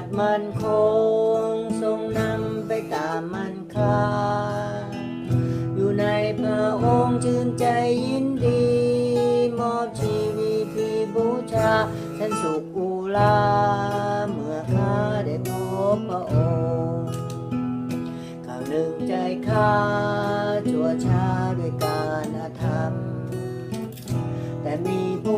ตมันคงทรงนำไปตามมันคาอยู่ในพระองค์ชื่นใจยินดี มอบชีวิตที่บูชาฉันสุขอุลา เมื่อข้าได้พบพระองค์ข่าวหนึ่งใจข้าชั่วช้าด้วยการอธรรม แต่มีผู้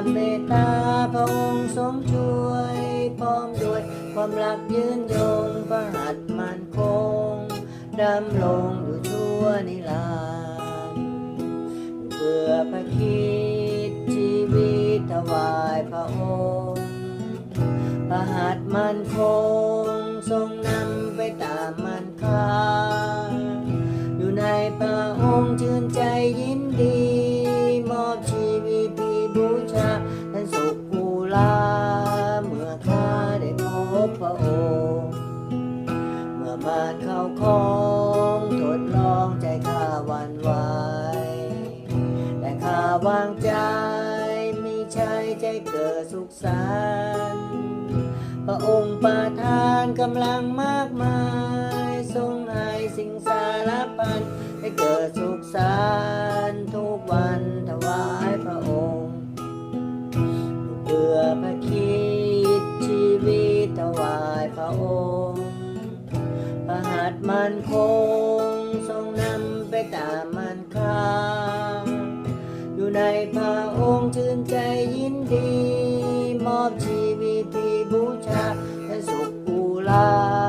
ความเมตตาพระองค์ทรงช่วยพร้อมด้วยความรักยืนยงพระหัตถ์มันคงดำลงอยู่ชั่วนิรันดร์เพื่อพระคิดชีวิตถวายพระองค์พระหัตถ์มันคงทรงนำไปตามมันคา เมื่อมาเข้าคองทดลองใจข้าวันไหวแต่ข้าวางใจไมีใช่ใจเกิดสุขสันต์พระองค์ประทานกำลังมากมายทรงให้สิ่งสารพันให้เกิดสุขสันต์ทุกวัน ถวายพระองค์พระหัตถ์มันคงทรงนำไปตามมันคาอยู่ในพระองค์ชื่นใจยินดี มอบชีวิตที่บูชาและสุขอุลา